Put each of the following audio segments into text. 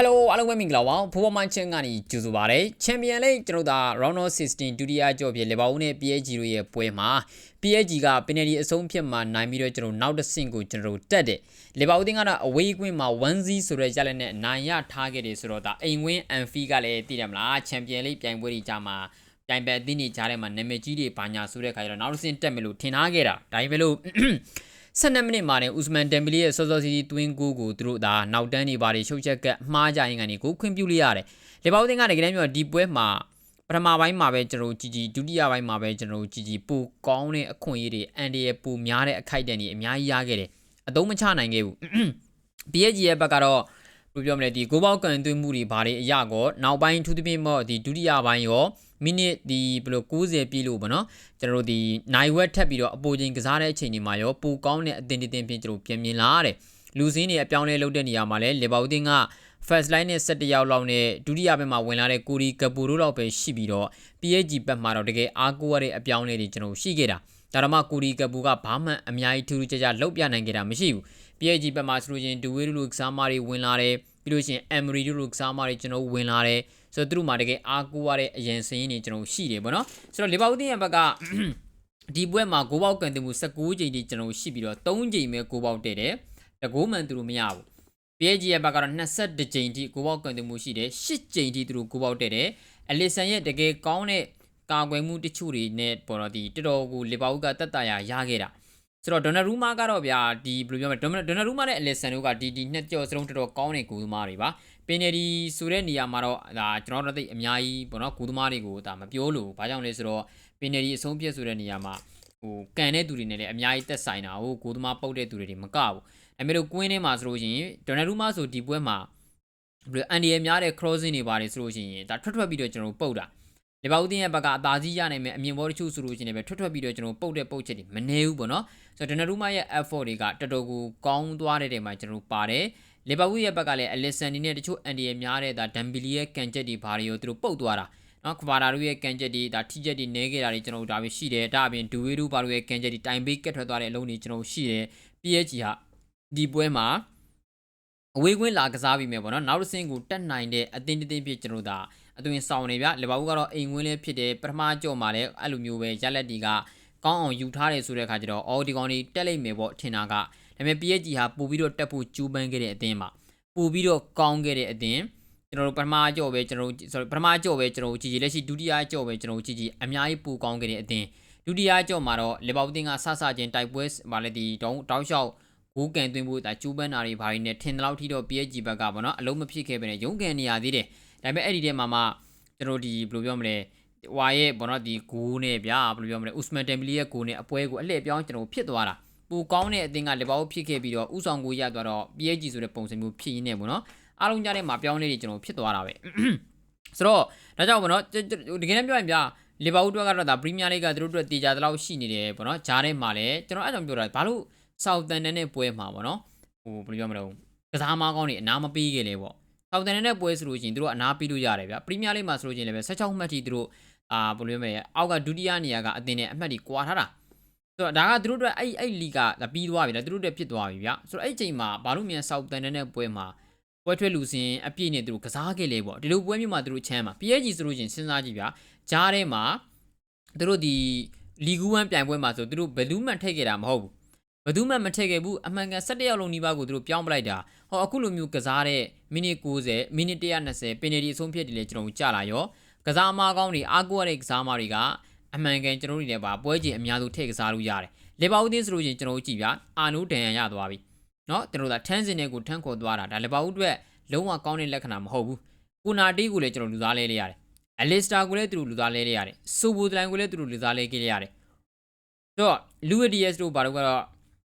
Hello အားလုံးပဲမင်္ဂလာပါဖိုးပေါ်မန်ချင်းကနေကြိုဆိုပါရစေချန်ပီယံလိကျွန်တော်တို့ဒါ Round of 16ဒုတိယကြော့ဖြစ်လေဘာဦးနဲ့ PSG တို့ရဲ့ပွဲမှာ PSG ကပင်နယ်ဒီအဆုံးဖြစ်မှာနိုင်ပြီးတော့ကျွန်တော်နောက်တစ်ဆင့်ကိုကျွန်တော်တို့တက်တယ်လေဘာဦးတင်ကတော့ away ကွင်းမှာ1-0ဆိုတဲ့ရလနဲ့နိုင်ရထားခဲ့တယ်ဆိုတော့ဒါအိမ်ဝင်း Anfi ကလည်းသိတယ်မလားချန်ပီယံလိပြိုင်ပွဲတွေကြာမှာပြိုင်ပွဲအသင်းတွေကြားထဲမှာနာမည်ကြီးတွေဘာညာဆိုတဲ့ခါကျတော့နောက်တစ်ဆင့်တက်မယ်လို့ထင်ထားခဲ့တာဒါပေမဲ့လို့ 12မိနစ်မှာနဲ့ဥစမန်ဒမ်ဘီလီရဲ့စောစောစီစီတွင်းကိုကိုသူတို့ဒါနောက်တန်းနေပါတွေရှုပ်ချက်ကမှားကြရင်ကနေကိုခွင့်ပြုလိုက်ရတယ်။လေဘောက်တင်ကတကယ်တမ်းပြောဒီပွဲမှာပထမပိုင်းမှာပဲကျွန်တော်ကြည်ကြည်ဒုတိယပိုင်းမှာပဲကျွန်တော်ကြည်ကြည်ပူကောင်းတဲ့အခွင့်အရေးတွေအန်ဒီရဲ့ပူများတဲ့အခိုက်အတန့်တွေအများကြီးရခဲ့တယ်။အသုံးမချနိုင်ခဲ့ဘူး။ PSG ရဲ့ဘက်ကတော့ ဘယ်လိုပြောမလဲဒီကိုပေါက်ကန်သွင်းမှုတွေဘာတွေအရာကောနောက်ပိုင်းထူးသဖြင့်မော့ဒီဒုတိယပိုင်းရောမိနစ်ဒီဘယ်လို90ပြည့်လို့ပေါ့နော်ကျွန်တော်တို့ဒီနိုင်ဝက်ထပ်ပြီးတော့အပိုချင်းကစားတဲ့အချိန်ဒီမှာရောပိုကောင်းတဲ့အတင်းတင်းပြင်ကျွန်တော်ပြင်မြင်လာရတယ်လူစင်းတွေအပြောင်းလဲလုပ်တဲ့နေရာမှာလဲလေဘောက်တင်က first line နဲ့17ယောက်လောက်နဲ့ဒုတိယဘက်မှာဝင်လာတဲ့ကိုရီကပူတို့လောက်ပဲရှိပြီးတော့ PSG ဘက်မှာတော့တကယ်အားကိုးရတဲ့အပြောင်းလဲတွေကျွန်တော်ရှိခဲ့တာဒါတော့မှကိုရီကပူကဘာမှအများကြီးထူးထူးခြားခြားလုပ်ပြနိုင်ခဲ့တာမရှိဘူး PSG ဘက်မှာဆိုလို့ချင်းဒူဝေးလူကစားမတွေဝင်လာတယ် ပြီးလို့ရှိရင် Emery တို့လူကစားမတွေကျွန်တော်ဝင်လာတယ်ဆိုတော့သူတို့မှာတကယ်အားကိုးရတဲ့အရင်စင်းတွေကျွန်တော်ရှိတယ်ပေါ့နော်ဆိုတော့လီဗာပူးတင်ရဲ့ဘက်ကဒီပွဲမှာဂိုးပေါက်ကန်တင်မှု16ချိန်ထိကျွန်တော်ရှိပြီးတော့3ချိန်ပဲဂိုးပေါက်တဲ့တယ်တကိုးမှန်သူတို့မရဘူး PSG ရဲ့ဘက်ကတော့22ချိန်ထိဂိုးပေါက်ကန်တင်မှုရှိတယ်10ချိန်ထိသူတို့ဂိုးပေါက်တဲ့တယ်အလီဆန်ရဲ့တကယ်ကောင်းတဲ့ကာကွယ်မှုတချို့တွေနဲ့ပေါ်တော့ဒီတော်တော်ကိုလီဗာပူးကတက်တရရခဲ့တာ ဆိုတော့ဒေါ်နယ်ရူမာကတော့ဗျာဒီဘယ်လိုပြောမလဲဒေါ်နယ်ရူမာနဲ့အလီဆန်တို့ကဒီဒီနှစ်ကြော်စလုံးတော်တော်ကောင်းတဲ့ဂိုးသမားတွေပါပင်နယ်ဒီဆိုတဲ့နေရာမှာတော့ဒါကျွန်တော်တို့သိအများကြီးပေါ့နော်ဂိုးသမားတွေကိုဒါမပြောလို့ဘာကြောင့်လဲဆိုတော့ပင်နယ်ဒီအဆုံးဖြတ်ဆိုတဲ့နေရာမှာဟိုကန်တဲ့သူတွေနဲ့လည်းအများကြီးသက်ဆိုင်တာဟိုဂိုးသမားပုတ်တဲ့သူတွေတွေမကဘူးအဲမဲ့လို့ကွင်းထဲမှာဆိုလို့ရှိရင်ဒေါ်နယ်ရူမာဆိုဒီပွဲမှာဘယ်လိုအန်ဒီရဲ့များတဲ့ crossing တွေပါတယ်ဆိုလို့ရှိရင်ဒါထွက်ထွက်ပြီးတော့ကျွန်တော်ပုတ်တာ လေဘာဦးတင်ရဲ့ဘက်ကအသာစီးရနိုင်မယ်အမြင်ပေါ်တချို့ဆိုလို့ရှိရင်လည်းထွက်ထွက်ပြီးတော့ကျွန်တော်ပုတ်တဲ့ပုတ်ချက်တွေမနေဘူးပေါ့နော်ဆိုတော့ဒနရူမာရဲ့ effort တွေကတော်တော်ကိုကောင်းသွားတဲ့တဲ့မှာကျွန်တော်ပါတယ်လီဗာပူးရဲ့ဘက်ကလည်းအလစ်ဆန်ဒီနဲ့တချို့အန်ဒီရဲ့များတဲ့ဒါဒမ်ဘီလီရဲ့ကန်ချက်တွေဘာတွေကိုသူတို့ပုတ်သွားတာနော်ခွာတာတို့ရဲ့ကန်ချက်တွေဒါထိချက်တွေနဲခဲ့တာတွေကျွန်တော်တို့ဒါပဲရှိတယ်ဒါအပြင်ဒူဝေးတို့ဘာတို့ရဲ့ကန်ချက်တွေတိုင်ဘေးကက်ထွက်သွားတဲ့အလုံးတွေကျွန်တော်ရှိတယ် PSG ဟာဒီပွဲမှာ အဝေးကွင်းလာကစားပြီးမယ်ပေါ့နော်နောက်တစ်ဆင့်ကိုတက်နိုင်တဲ့အတင်းတင်းဖြစ်ကျွန်တော်တို့ဒါအသွင်ဆောင်နေဗျလီဗာပူးကတော့အိမ်ဝင်းလေးဖြစ်တယ်ပထမကြော့မှာလည်းအဲ့လိုမျိုးပဲရက်လက်တီကကောင်းအောင်ယူထားတယ်ဆိုတဲ့အခါကျတော့အော်ဒီကောင်တွေတက်လိုက်မယ်ပေါ့ထင်တာကဒါပေမဲ့ PSG ဟာပို့ပြီးတော့တက်ဖို့ကြိုးပမ်းခဲ့တဲ့အသင်းမှာပို့ပြီးတော့ကောင်းခဲ့တဲ့အသင်းကျွန်တော်တို့ပထမကြော့ပဲကျွန်တော်တို့ sorry ပထမကြော့ပဲကျွန်တော်တို့ကြည်ကြည်လက်ရှိဒုတိယကြော့ပဲကျွန်တော်တို့ကြည်ကြည်အများကြီးပိုကောင်းခဲ့တဲ့အသင်းဒုတိယကြော့မှာတော့လီဗာပူးတင်ကဆဆချင်းတိုက်ပွဲဗာလေဒီတောင်းတောင်းလျှောက် ဂိုးကန်သွင်းဖို့ဒါကျူးပန်းတာတွေဘာတွေနဲ့ထင်တယ်လို့ထိတော့ PSG ဘက်ကပေါ့နော်အလုံးမဖြစ်ခဲ့ပဲနဲ့ရုံးကန်နေရသေးတယ်ဒါပေမဲ့အဲ့ဒီထဲမှာမှကျွန်တော်ဒီဘယ်လိုပြောမလဲဝါရဲ့ဘောနော်ဒီဂိုးနဲ့ဗျာဘယ်လိုပြောမလဲဥစမန်တမ်ဘီလီရဲ့ဂိုးနဲ့အပွဲကိုအလှည့်ပြောင်းကျွန်တော်ဖြစ်သွားတာပူကောင်းတဲ့အသင်းကလေဘောဖြစ်ခဲ့ပြီးတော့ဥဆောင်ကိုရသွားတော့ PSG ဆိုတဲ့ပုံစံမျိုးဖြစ်ရင်းနေပေါ့နော်အားလုံးကြားထဲမှာပြောင်းလဲတွေကျွန်တော်ဖြစ်သွားတာပဲဆိုတော့ဒါကြောင့်ပေါ့နော်တကယ်တမ်းပြောရင်ဗျာလီဗာပူးအတွက်ကတော့ဒါပရီးမီးယားလိဂ်ကသူတို့အတွက်တေချာတလောက်ရှိနေတယ်ပေါ့နော်ဂျားထဲမှာလည်းကျွန်တော်အဲ့ကြောင့်ပြောတာဘာလို့ ဆောက်တန်တန်နဲ့ပွဲမှာပေါ့နော်ဟိုဘယ်လိုပြောမလဲကစားမကောင်းတွေအနားမပေးခဲ့လေပေါ့ဆောက်တန်တဲ့ပွဲဆိုလို့ရှိရင်တို့ကအနားပေးလို့ရတယ်ဗျပရီးမီးယားလိမှာဆိုလို့ရှိရင်လည်း16မှတ်ထိတို့အာဘယ်လိုပြောမလဲအောက်ကဒုတိယနေရာကအတင်နဲ့အမှတ်တွေကွာထားတာဆိုတော့ဒါကတို့တို့အဲ့အဲ့လီကပြီးသွားပြီလားတို့တို့ဖြစ်သွားပြီဗျဆိုတော့အဲ့ချိန်မှာဘာလို့မြန်ဆောက်တန်တဲ့ပွဲမှာပွဲထွက်လူစင်အပြည့်နဲ့တို့ကစားခဲ့လေပေါ့ဒီလိုပွဲမျိုးမှာတို့ချမ်းမှာ PSG ဆိုလို့ရှိရင်စဉ်းစားကြည့်ဗျဂျားထဲမှာတို့ဒီလီဂူ1ပြိုင်ပွဲမှာဆိုတို့ဘယ်လူးမှထိတ်ခဲ့တာမဟုတ်ဘူး ဘယ်သူမှမထည့်ခဲ့ဘူးအမှန်ကန်17ရောက်လုံးနီးပါးကိုသူတို့ပြောင်းပလိုက်တာဟောအခုလိုမျိုးကစားတဲ့မိနစ်90မိနစ်120ပင်နယ်ဒီအဆုံးဖြတ်တယ်လေကျွန်တော်ကြာလာရောကစားမကောင်းတွေအားကိုးရတဲ့ကစားမတွေကအမှန်ကန်ကျွန်တော်တို့တွေလည်းပါပွဲချင်းအများစုထည့်ကစားလို့ရတယ်လေဘာဦးသင်းဆိုလို့ချင်းကျွန်တော်တို့ကြည့်ဗျအာနိုးဒန်ရန်ရသွားပြီเนาะကျွန်တော်တို့ကထန်းစင်တွေကိုထန်းခေါ်သွားတာဒါလေဘာဦးအတွက်လုံးဝကောင်းတဲ့လက္ခဏာမဟုတ်ဘူးကိုနာတီးကိုလည်းကျွန်တော်လူသားလဲလေးရတယ်အလစ်စတာကိုလည်းသူတို့လူသားလဲလေးရတယ်ဆိုဘိုဒလိုင်းကိုလည်းသူတို့လူသားလဲခဲ့ရတယ်တော့လူဝဒီယက်စ်တို့ဘာလို့ကတော့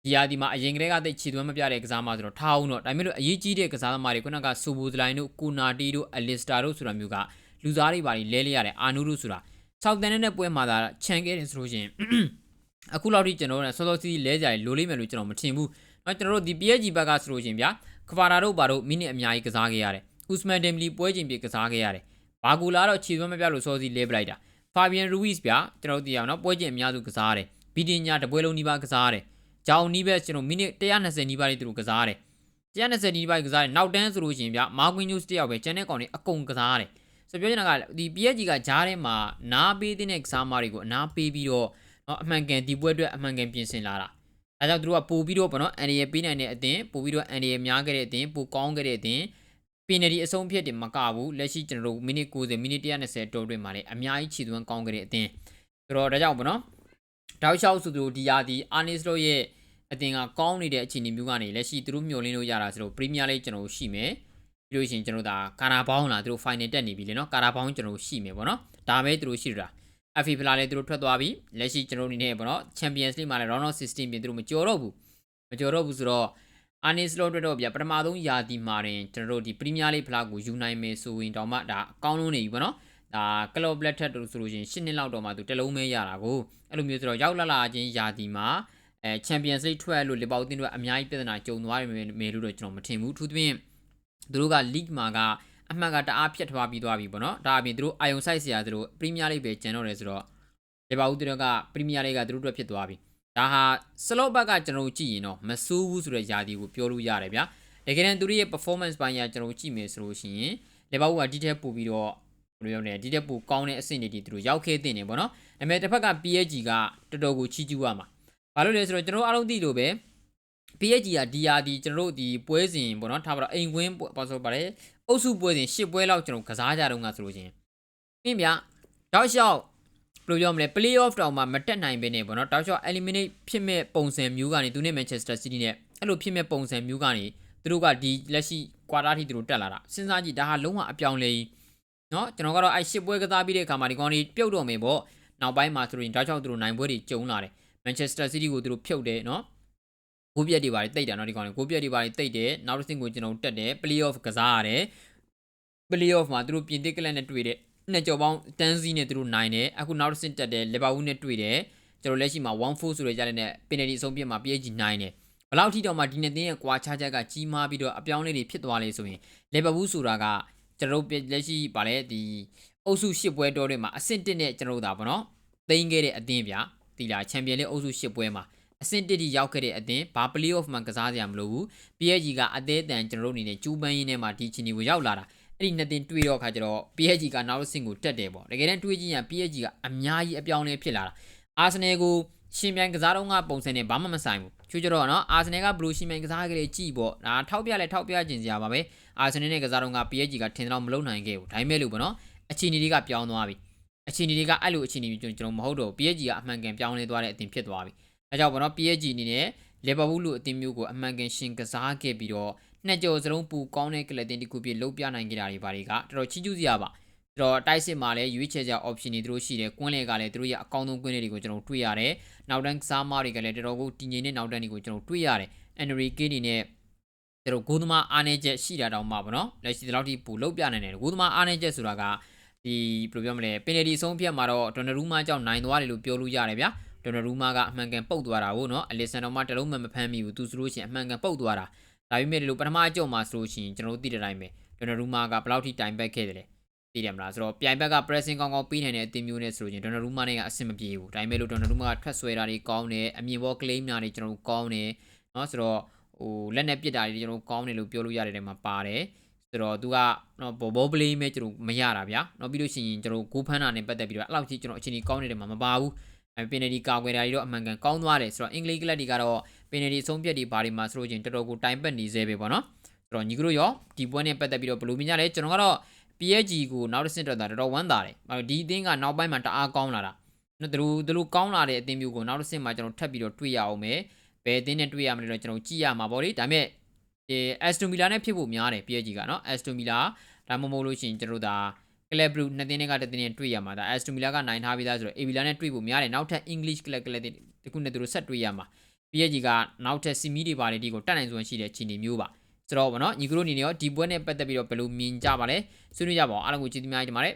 ဒီယာဒီမှာအရင်ကတည်းကတိတ်ချီသွမ်းမပြတဲ့ကစားမဆိုတော့ထားအောင်တော့ဒါပေမဲ့လို့အရေးကြီးတဲ့ကစားသမားတွေခုနကဆူဘူဒလိုင်းတို့ကူနာတီတို့အလစ်စတာတို့ဆိုတာမျိုးကလူသားတွေပါလဲလဲရတယ်အာနူတို့ဆိုတာဆောက်တန်တဲ့ပွဲမှာသာခြံခဲ့တယ်ဆိုလို့ရှိရင်အခုလောက်ထိကျွန်တော်တို့ဆောစောစီလဲကြရလိုလိမ့်မယ်လို့ကျွန်တော်မထင်ဘူး။နော်ကျွန်တော်တို့ဒီ PSG ဘက်ကဆိုလို့ရှိရင်ဗျာခဗာရာတို့ဘာတို့မိနစ်အများကြီးကစားခဲ့ရတယ်။ဥစမန်ဒမ်ဘလီပွဲချင်းပြကစားခဲ့ရတယ်။ဘာဂူလာတော့ခြေသွမ်းမပြလို့စောစီလဲပလိုက်တာ။ဖာဘီယန်ရူဝစ်ဗျာကျွန်တော်တို့သိအောင်နော်ပွဲချင်းအများစုကစားရတယ်။ဘီတင်ညာတပွဲလုံးဒီပါကစားရတယ်။ ဂျောင်နီးပဲကျွန်တော်မိနစ်120နီးပါးလေးသူတို့ကစားရတယ်120ဒီဘိုက်ကစားတယ်နောက်တန်းဆိုလို့ရှိရင်ဗျမာကွင်းညိုးစ်တယောက်ပဲကျန်တဲ့ကောင်တွေအကုန်ကစားရတယ်ဆိုပြောချင်တာကဒီ PSG ကဂျားထဲမှာနားပေးတဲ့ကစားမတွေကိုအနားပေးပြီးတော့နော်အမှန်ကန်ဒီပွဲအတွက်အမှန်ကန်ပြင်ဆင်လာတာအဲကြောင့်သူတို့ကပို့ပြီးတော့ဗောနော်အန်ဒီရပေးနိုင်တဲ့အတင်းပို့ပြီးတော့အန်ဒီရများခဲ့တဲ့အတင်းပို့ကောင်းခဲ့တဲ့အတင်းပင်နယ်ဒီအဆုံးဖြတ်တယ်မကဘူးလက်ရှိကျွန်တော်တို့မိနစ်90မိနစ်120တိုးတွင်မှာလည်းအများကြီးခြေသွင်းကောင်းခဲ့တဲ့အတင်းဆိုတော့ဒါကြောင့်ဗောနော် တောက်လျှောက်ဆိုသူတို့ဒီယာဒီအာနီစ်တို့ရဲ့အတင်ကကောင်းနေတဲ့အခြေအနေမျိုးကနေလက်ရှိသူတို့မျှော်လင့်လို့ရတာဆိုတော့ပရီးမီးယားလိကျွန်တော်တို့ရှိမယ်ပြီးလို့ရှိရင်ကျွန်တော်တို့ဒါကာရာဘောင်းလာသူတို့ final တက်နေပြီလေနော်ကာရာဘောင်းကျွန်တော်တို့ရှိမယ်ပေါ့နော်ဒါပဲသူတို့ရှိတာ FA ဖလာလည်းသူတို့ထွက်သွားပြီလက်ရှိကျွန်တော်တို့အနေနဲ့ပေါ့နော် Champions League မှာလည်း Round of 16ပြင်သူတို့မကြော်တော့ဘူးမကြော်တော့ဘူးဆိုတော့ Anis လို့တွေ့တော့ဗျပထမဆုံးယာတီမှာတင်ကျွန်တော်တို့ဒီ Premier League ဖလားကိုယူနိုင်မယ်ဆိုရင်တောင်မှဒါအကောင်းလုံးနေပြီပေါ့နော် ဒါ Club Black ထက်တို့ဆိုလို့ရှိရင်10နှစ်လောက်တော့မှသူတလုံးမဲရတာကိုအဲ့လိုမျိုးဆိုတော့ရောက်လာလာချင်းယာတီမှာအဲ Champions League ထွက်လို့လေပေါတင်းတို့အများကြီးပြဿနာကြုံသွားရမယ်လို့တော့ကျွန်တော်မထင်ဘူးထူးသဖြင့်သူတို့က League မှာကအမှတ်ကတအားဖြတ်ထွားပြီးသွားပြီပေါ့နော်ဒါအပြင်သူတို့အာယုံဆိုင်စရာသူတို့ Premier League ပဲကျန်တော့တယ်ဆိုတော့လေပေါတင်းတို့က Premier League ကသူတို့အတွက်ဖြစ်သွားပြီဒါဟာစလော့ဘက်ကကျွန်တော်တို့ကြည့်ရင်တော့မဆိုးဘူးဆိုတဲ့ယာတီကိုပြောလို့ရတယ်ဗျာတကယ်တမ်းသူတို့ရဲ့ performance ပိုင်းကကျွန်တော်တို့ကြည့်မယ်ဆိုလို့ရှိရင်လေပေါကဒီထက်ပိုပြီးတော့ ဘယ်လိုပြောလဲဒီတက်ပူကောင်းတဲ့အဆင့်တွေဒီသူတို့ရောက်ခဲ့တဲ့နေပေါ့နော်ဒါပေမဲ့တစ်ဖက်က PSG ကတော်တော်ကိုချီးကျူးရမှာဘာလို့လဲဆိုတော့ကျွန်တော်အားလုံးသိလို့ပဲ PSG ကဒီယာဒီကျွန်တော်တို့ဒီပွဲစဉ်ပေါ့နော်ထားပါတော့အိမ်ဝင်းပေါ့ဆိုပါတယ်အုပ်စုပွဲစဉ်10ပွဲလောက်ကျွန်တော်ကစားကြတော့ငါဆိုလို့ချင်းပြင်းဗျတောက်လျှောက်ဘယ်လိုပြောမလဲ play off တောင်မှမတက်နိုင်ပဲနေပေါ့နော်တောက်လျှောက် eliminate ဖြစ်မဲ့ပုံစံမျိုးကနေသူနဲ့ Manchester City နဲ့အဲ့လိုဖြစ်မဲ့ပုံစံမျိုးကနေသူတို့ကဒီလက်ရှိ quarter ထိသူတို့တက်လာတာစဉ်းစားကြည့်ဒါဟာလုံးဝအပြောင်းလဲကြီး နော်ကျွန်တော်ကတော့အဲ့ရှစ်ပွဲကစားပြီးတဲ့အခါမှာဒီကောင်တွေပြုတ်တော့မယ်ပေါ့နောက်ပိုင်းမှာသူတို့ဒါကြောင့်သူတို့နိုင်ပွဲတွေကျုံလာတယ်မန်ချက်စတာစီးတီးကိုသူတို့ဖြုတ်တယ်နော်ဂိုးပြက်တွေပါတယ်တိတ်တာနော်ဒီကောင်တွေဂိုးပြက်တွေပါတယ်တိတ်တယ်နောက်တစ်ဆင့်ကိုကျွန်တော်တက်တယ်ပလေးအော့ဖ်ကစားရတယ်ပလေးအော့ဖ်မှာသူတို့ပြင်သစ်ကလပ်နဲ့တွေ့တယ်နှစ်ကြော်ပေါင်းတန်းစီနဲ့သူတို့နိုင်တယ်အခုနောက်တစ်ဆင့်တက်တယ်လီဗာပူးနဲ့တွေ့တယ်ကျွန်တော်လက်ရှိမှာ1-4ဆိုရကြတဲ့နဲ့ပင်နယ်တီအဆုံးပြစ်မှာ PSG နိုင်တယ်ဘလောက်ထိတော့မှဒီနှစ်သင်းရဲ့ကွာခြားချက်ကကြီးမားပြီးတော့အပြောင်းလဲတွေဖြစ်သွားလေဆိုရင်လီဗာပူးဆိုတာက ကျွန်တော်တို့လက်ရှိဗာလဲဒီအုပ်စု၈ပွဲတော်တွေမှာအဆင့်1နဲ့ကျွန်တော်တို့ဒါပေါ့နော်သိမ်းခဲ့တဲ့အသင်းဗျတီလာချန်ပီယံလိအုပ်စု၈ပွဲမှာအဆင့်1တိရောက်ခဲ့တဲ့အသင်းဘာ play off မှာကစားစရာမလိုဘူး PSG ကအသေးအတန်ကျွန်တော်တို့အနေနဲ့ကျူးပန်းရင်းထဲမှာဒီချီနီကိုရောက်လာတာအဲ့ဒီနှစ်သင်းတွေ့တော့ခါကျတော့ PSG ကနောက်တစ်ဆင့်ကိုတက်တယ်ပေါ့တကယ်တမ်းတွေးကြည့်ရင် PSG ကအများကြီးအပြောင်းလဲဖြစ်လာတာအာဆနယ်ကို ရှင်ပြန်ကစားတော့ငါပုံစံနဲ့ဘာမှမဆိုင်ဘူးချွေးကြတော့နော်အာဆနယ်ကဘလူးရှင်ပြန်ကစားကြလေကြည်ပေါ့ဒါထောက်ပြလဲထောက်ပြခြင်းစရာပါပဲအာဆနယ်နဲ့ကစားတော့ငါ PSG ကထင်တော့မလုံနိုင်ခဲ့ဘူးဒါပေမဲ့လို့ပေါ့နော်အခြေအနေတွေကပြောင်းသွားပြီအခြေအနေတွေကအဲ့လိုအခြေအနေမျိုးကျွန်တော်မဟုတ်တော့ PSG ကအမှန်ကန်ပြောင်းလဲသွားတဲ့အသင်ဖြစ်သွားပြီအဲကြောင့်ပေါ့နော် PSG အနေနဲ့လီဗာပူးလိုအသင်းမျိုးကိုအမှန်ကန်ရှင်ကစားခဲ့ပြီးတော့နှစ်ကြော်စလုံးပူကောင်းတဲ့ကလပ်တင်တစ်ခုပြလှုပ်ပြနိုင်ကြတာတွေဘာတွေကတော်တော်ချီးကျူးစရာပါဆို တော့တိုက်စစ်မှာလည်းရွေးချယ်စရာ option တွေသူတို့ရှိတယ်ကွင်းလေကလည်းသူတို့ရဲ့အကောင်းဆုံးကွင်းလေတွေကိုကျွန်တော်တွေ့ရတယ်နောက်တန်းကစားမတွေကလည်းတော်တော်ကိုတည်ငြိမ်တဲ့နောက်တန်းတွေကိုကျွန်တော်တွေ့ရတယ် Enrique အနေနဲ့သူတို့ဂိုးသမားအားနေချက်ရှိတာတောင်မှပေါ့နော်လက်ရှိဒီလောက်ထိပူလှုပ်ပြနိုင်တယ်ဂိုးသမားအားနေချက်ဆိုတာကဒီဘယ်လိုပြောမလဲပင်နယ်ဒီဆုံးဖြတ်မှာတော့ဒေါ်နရူးမားကြောင့်နိုင်သွားတယ်လို့ပြောလို့ရတယ်ဗျာဒေါ်နရူးမားကအမှန်ကန်ပုတ်သွားတာကိုနော်အလီဆန်တော်မှတလုံးမှမဖမ်းမိဘူးသူဆိုလို့ရှိရင်အမှန်ကန်ပုတ်သွားတာဒါပေမဲ့ဒီလိုပထမအကျုံမှာဆိုလို့ရှိရင်ကျွန်တော်တို့သိတဲ့အတိုင်းပဲဒေါ်နရူးမားကဘယ်လောက်ထိတိုင်ဘက်ခဲ့တယ်လဲ သိတယ်မလားဆိုတော့ပြိုင်ဘက်က pressing ကောင်းကောင်းပေးနိုင်တဲ့အသင်းမျိုးနဲ့ဆိုလို့ချင်းဒေါ်နရူးမားနဲ့ကအဆင်မပြေဘူးဒါပေမဲ့လို့ဒေါ်နရူးမားကထွက်ဆွဲတာတွေကောင်းတယ်အမြင်ပေါ် claim တာတွေကျွန်တော်တို့ကောင်းတယ်နော်ဆိုတော့ဟိုလက်နဲ့ပစ်တာတွေကျွန်တော်ကောင်းတယ်လို့ပြောလို့ရတယ်တဲ့မှာပါတယ်ဆိုတော့သူကနော်ဘောဘောပလေးမဲ့ကျွန်တော်မရတာဗျာနော်ပြီးလို့ရှိရင်ကျွန်တော်ဂိုးဖမ်းတာနဲ့ပတ်သက်ပြီးတော့အဲ့လောက်ကြီးကျွန်တော်အချိန်ကြီးကောင်းနေတယ်မှာမပါဘူးအဲပင်နယ်ဒီကာကွယ်တာတွေတော့အမှန်ကန်ကောင်းသွားတယ်ဆိုတော့အင်္ဂလိပ်ကလပ်တွေကတော့ပင်နယ်ဒီအဆုံးဖြတ်တွေဘာတွေမှာဆိုလို့ချင်းတော်တော်ကိုတိုင်ပတ်နေသေးပဲပေါ့နော်ဆိုတော့ညီကတို့ရောဒီပွဲနဲ့ပတ်သက်ပြီးတော့ဘယ်လိုမြင်ကြလဲကျွန်တော်ကတော့ PSG ကိုနောက်တစ်ဆင့်တက်တာတော်တော်ဝမ်းသာတယ်ဒီအသင်းကနောက်ပိုင်းမှာတအားကောင်းလာတာနော်သူတို့သူတို့ကောင်းလာတဲ့အသင်းမျိုးကိုနောက်တစ်ဆင့်မှာကျွန်တော်ထပ်ပြီးတော့တွေ့ရအောင်မယ်ဘယ်အသင်းနဲ့တွေ့ရမလဲတော့ကျွန်တော်ကြည့်ရမှာပေါ့လေဒါပေမဲ့ဒီ Aston Villa နဲ့ဖြစ်ဖို့များတယ် PSG ကနော် Aston Villa ဒါမှမဟုတ်လို့ရှိရင်ကျွန်တော်တို့ဒါကလပ်ဘလူးနှစ်သင်းတွေကတစ်သင်းနဲ့တွေ့ရမှာဒါ Aston Villa ကနိုင်ထားပြီးသားဆိုတော့ Avila နဲ့တွေ့ဖို့များတယ်နောက်ထပ် English ကလပ်ကလပ်တခုနဲ့သူတို့ဆက်တွေ့ရမှာ PSG ကနောက်ထပ်စီမီတွေပါတယ်ဒီကိုတက်နိုင်စွမ်းရှိတဲ့ခြေနေမျိုးပါ ဆိုတော့ဗောနော်ညီကတို့အနေနဲ့ရောဒီပွဲနဲ့ပတ်သက်ပြီးတော့ဘယ်လိုမြင်ကြပါလဲဆွေးနွေးကြပါအောင်အားလုံးကိုကျေးဇူးများတင်ပါတယ်